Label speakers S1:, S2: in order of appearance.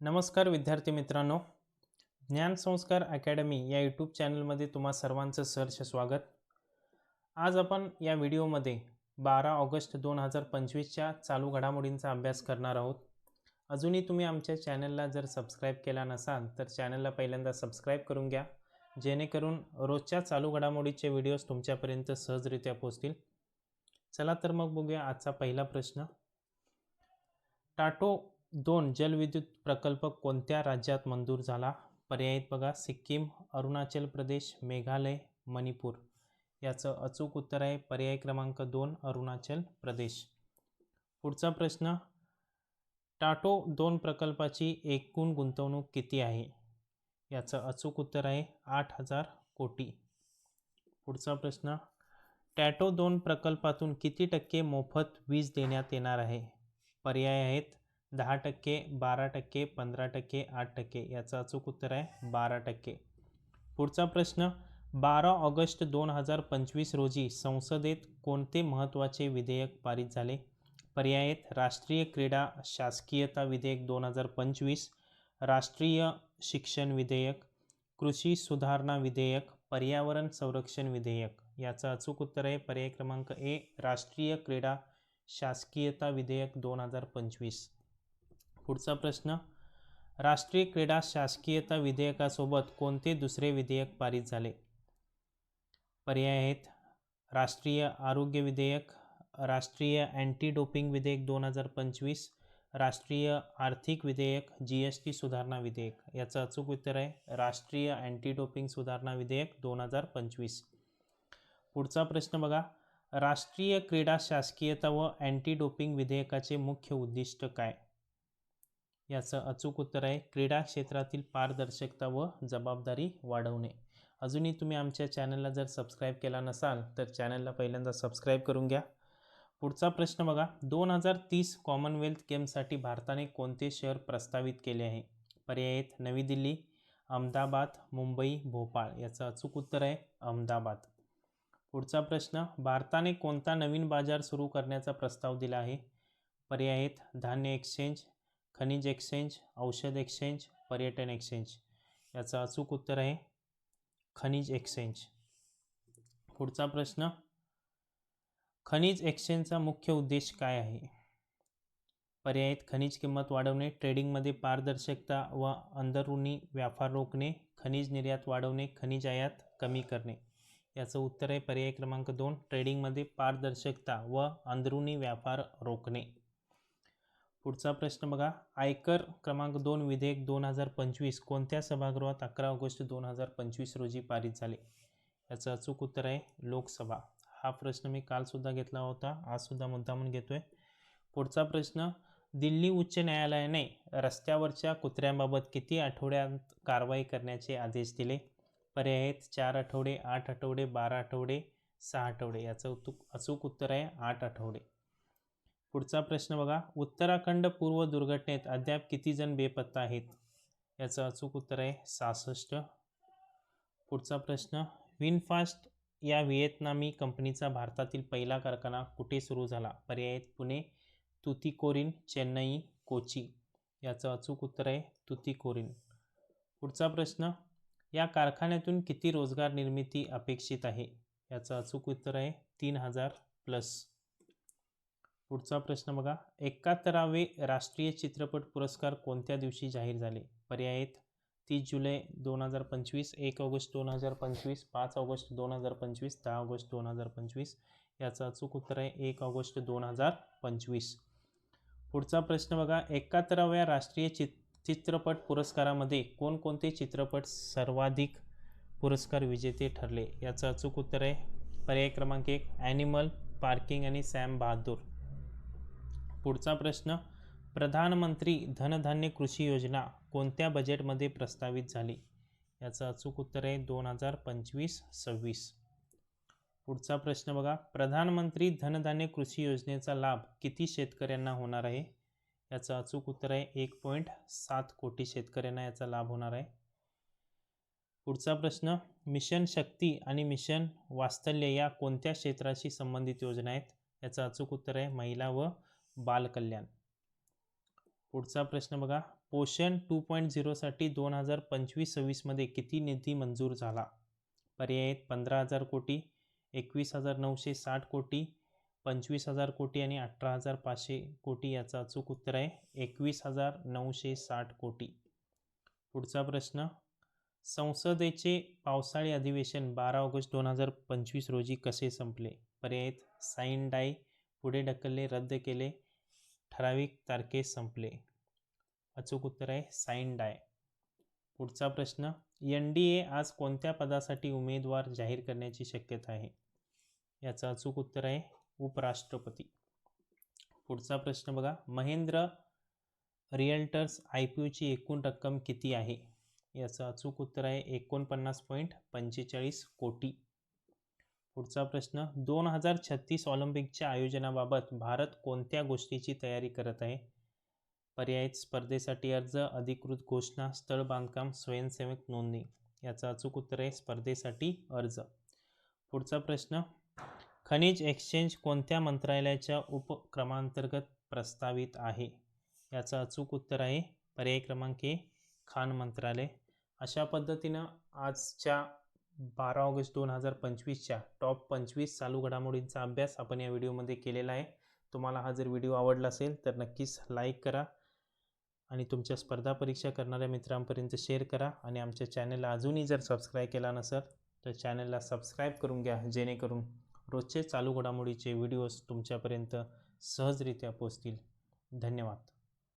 S1: नमस्कार विद्यार्थी मित्रांनो. ज्ञानसंस्कार अकॅडमी या यूट्यूब चॅनलमध्ये तुम्हा सर्वांचं सहर्ष स्वागत. आज आपण या व्हिडिओमध्ये बारा ऑगस्ट दोन हजार पंचवीसच्या चालू घडामोडींचा अभ्यास करणार आहोत. अजूनही तुम्ही आमच्या चॅनलला जर सबस्क्राईब केला नसाल तर चॅनलला पहिल्यांदा सबस्क्राईब करून घ्या. जेणेकरून रोजच्या चालू घडामोडीचे व्हिडिओज तुमच्यापर्यंत सहजरित्या पोहोचतील. चला तर मग बघूया आजचा पहिला प्रश्न. टाटो दोन जलविद्युत प्रकल्प कोणत्या राज्यात मंजूर झाला? पर्याय आहेत बघा. सिक्कीम अरुणाचल प्रदेश मेघालय मणिपूर. याचं अचूक उत्तर आहे पर्याय क्रमांक दोन अरुणाचल प्रदेश. पुढचा प्रश्न टाटो दोन प्रकल्पाची एकूण गुंतवणूक किती आहे? याचं अचूक उत्तर आहे आठ हजार कोटी. पुढचा प्रश्न टॅटो दोन प्रकल्पातून किती टक्के मोफत वीज देण्यात येणार आहे? पर्याय आहेत दहा टक्के बारा टक्के पंधरा टक्के आठ टक्के याचं अचूक उत्तर आहे बारा टक्के. पुढचा प्रश्न बारा ऑगस्ट दोन हजार पंचवीस रोजी संसदेत कोणते महत्त्वाचे विधेयक पारित झाले? पर्याय आहेत राष्ट्रीय क्रीडा शासकीयता विधेयक दोन हजार पंचवीस राष्ट्रीय शिक्षण विधेयक कृषी सुधारणा विधेयक पर्यावरण संरक्षण विधेयक याचं अचूक उत्तर आहे पर्याय क्रमांक ए राष्ट्रीय क्रीडा शासकीयता विधेयक दोन हजार पंचवीस. पुढचा प्रश्न. राष्ट्रीय क्रीडा शासकीयता विधेयकासोबत कोणते दुसरे विधेयक पारित झाले? पर्याय आहेत. राष्ट्रीय आरोग्य विधेयक राष्ट्रीय अँटी डोपिंग विधेयक दोन हजार पंचवीस राष्ट्रीय आर्थिक विधेयक जी एस टी सुधारणा विधेयक. याचं अचूक उत्तर आहे. राष्ट्रीय अँटी डोपिंग सुधारणा विधेयक दोन हजार पंचवीस. पुढचा प्रश्न बघा. राष्ट्रीय क्रीडा शासकीयता व अँटी डोपिंग विधेयकाचे मुख्य उद्दिष्ट काय? याचं अचूक उत्तर आहे क्रीडा क्षेत्रातील पारदर्शकता व जबाबदारी वाढवणे. अजूनही तुम्ही आमच्या चॅनलला जर सबस्क्राईब केला नसाल तर चॅनलला पहिल्यांदा सबस्क्राईब करून घ्या. पुढचा प्रश्न बघा. दोन हजार तीस कॉमनवेल्थ गेम्ससाठी भारताने कोणते शहर प्रस्तावित केले आहे? पर्याय आहेत नवी दिल्ली अहमदाबाद मुंबई भोपाळ. याचं अचूक उत्तर आहे अहमदाबाद. पुढचा प्रश्न. भारताने कोणता नवीन बाजार सुरू करण्याचा प्रस्ताव दिला आहे? पर्याय आहेत धान्य एक्सचेंज खनिज एक्सचेंज औषध एक्सचेंज पर्यटन एक्सचेंज. याचं अचूक उत्तर आहे खनिज एक्सचेंज. पुढचा प्रश्न खनिज एक्सचेंजचा मुख्य उद्देश काय आहे? पर्याय आहेत खनिज किंमत वाढवणे ट्रेडिंगमध्ये पारदर्शकता व अंदरुनी व्यापार रोखणे खनिज निर्यात वाढवणे खनिज आयात कमी करणे. याचं उत्तर आहे पर्याय क्रमांक दोन ट्रेडिंगमध्ये पारदर्शकता व अंदरुनी व्यापार रोखणे. पुढचा प्रश्न बघा. आयकर क्रमांक दोन विधेयक दोन हजार पंचवीस. कोणत्या सभागृहात अकरा ऑगस्ट दोन हजार पंचवीस रोजी पारित झाले? याचं अचूक उत्तर आहे लोकसभा. हा प्रश्न मी कालसुद्धा घेतला होता. आजसुद्धा मुद्दामून घेतो आहे पुढचा प्रश्न दिल्ली उच्च न्यायालयाने रस्त्यावरच्या कुत्र्यांबाबत किती आठवड्यात कारवाई करण्याचे आदेश दिले? पर्याय आहेत चार आठवडे आठ आठवडे बारा आठवडे सहा आठवडे. याचं उत्तुक अचूक उत्तर आहे आठ आठवडे. पुढचा प्रश्न बघा. उत्तराखंड पूर्व दुर्घटनेत अद्याप किती जण बेपत्ता आहेत? याचं अचूक उत्तर आहे सहासष्ट. पुढचा प्रश्न विनफास्ट या व्हिएतनामी कंपनीचा भारतातील पहिला कारखाना कुठे सुरू झाला? पर्याय पुणे तुतीकोरीन चेन्नई कोची. याचं अचूक उत्तर आहे तुतीकोरिन. पुढचा प्रश्न या कारखान्यातून किती रोजगार निर्मिती अपेक्षित आहे? याचं अचूक उत्तर आहे तीन हजार प्लस. पुढचा प्रश्न बघा. एकाहत्तरावे राष्ट्रीय चित्रपट पुरस्कार कोणत्या दिवशी जाहीर झाले? पर्याय आहेत. तीस जुलै दोन हजार पंचवीस एक ऑगस्ट दोन हजार पंचवीस पाच ऑगस्ट दोन हजार पंचवीस दहा ऑगस्ट दोन हजार पंचवीस याचं अचूक उत्तर आहे एक ऑगस्ट दोन हजार पंचवीस. पुढचा प्रश्न बघा. एकाहत्तराव्या राष्ट्रीय चित चित्रपट पुरस्कारामध्ये कोणकोणते चित्रपट सर्वाधिक पुरस्कार विजेते ठरले? याचं अचूक उत्तर आहे. पर्याय क्रमांक एक ॲनिमल पार्किंग आणि सॅम बहादूर पुढचा प्रश्न प्रधानमंत्री धनधान्य कृषी योजना कोणत्या बजेटमध्ये प्रस्तावित झाली? याचं अचूक उत्तर आहे दोन हजार पंचवीस सव्वीस. पुढचा प्रश्न बघा प्रधानमंत्री धनधान्य कृषी योजनेचा लाभ किती शेतकऱ्यांना होणार आहे? याचं अचूक उत्तर आहे एक पॉईंट सात कोटी शेतकऱ्यांना याचा लाभ होणार आहे. पुढचा प्रश्न मिशन शक्ती आणि मिशन वास्तल्य या कोणत्या क्षेत्राशी संबंधित योजना आहेत? याचं अचूक उत्तर आहे महिला व बालकल्याण. पुढचा प्रश्न बघा. पोषण टू पॉईंट झिरोसाठी दोन हजार पंचवीस सव्वीसमध्ये किती निधी मंजूर झाला? पर्याय आहेत पंधरा हजार कोटी एकवीस हजार नऊशे साठ कोटी पंचवीस हजार कोटी आणि अठरा हजार पाचशे कोटी याचं अचूक उत्तर आहे एकवीस हजार नऊशे साठ कोटी. पुढचा प्रश्न. संसदेचे पावसाळी अधिवेशन बारा ऑगस्ट दोन हजार पंचवीस रोजी कसे संपले? पर्याय साईन डाय पुढे ढकलले रद्द केले. ठराविक तारखेस संपले. अचूक उत्तर आहे साईन डाय पुढचा प्रश्न एन डी ए आज कोणत्या पदासाठी उमेदवार जाहीर करण्याची शक्यता आहे? याचं अचूक उत्तर आहे उपराष्ट्रपती. पुढचा प्रश्न बघा महेंद्र रिअल्टर्स आय पी ओची एकूण रक्कम किती आहे? याचं अचूक उत्तर आहे एकोणपन्नास पॉईंट पंचेचाळीस कोटी. पुढचा प्रश्न दोन हजार छत्तीस ऑलिम्पिकच्या आयोजनाबाबत भारत कोणत्या गोष्टीची तयारी करत आहे? पर्यायित स्पर्धेसाठी अर्ज अधिकृत घोषणा स्थळ बांधकाम स्वयंसेवक नोंदणी. याचं अचूक उत्तर आहे स्पर्धेसाठी अर्ज. पुढचा प्रश्न खनिज एक्सचेंज कोणत्या मंत्रालयाच्या उपक्रमांतर्गत प्रस्तावित आहे? याचं अचूक उत्तर आहे पर्याय क्रमांक ए खान मंत्रालय. अशा पद्धतीनं आजच्या बारा ऑगस्ट दोन हजार पंचवीसच्या टॉप पंचवीस चालू घडामोडींचा अभ्यास आपण या व्हिडिओमध्ये केलेला आहे. तुम्हाला हा जर व्हिडिओ आवडला असेल तर नक्कीच लाईक करा आणि तुमच्या स्पर्धा परीक्षा करणाऱ्या मित्रांपर्यंत शेअर करा आणि आमच्या चॅनलला अजूनही जर सबस्क्राईब केला नसेल तर चॅनलला सबस्क्राईब करून घ्या जेणेकरून रोजचे चालू घडामोडीचे व्हिडिओज तुमच्यापर्यंत सहजरित्या पोचतील. धन्यवाद.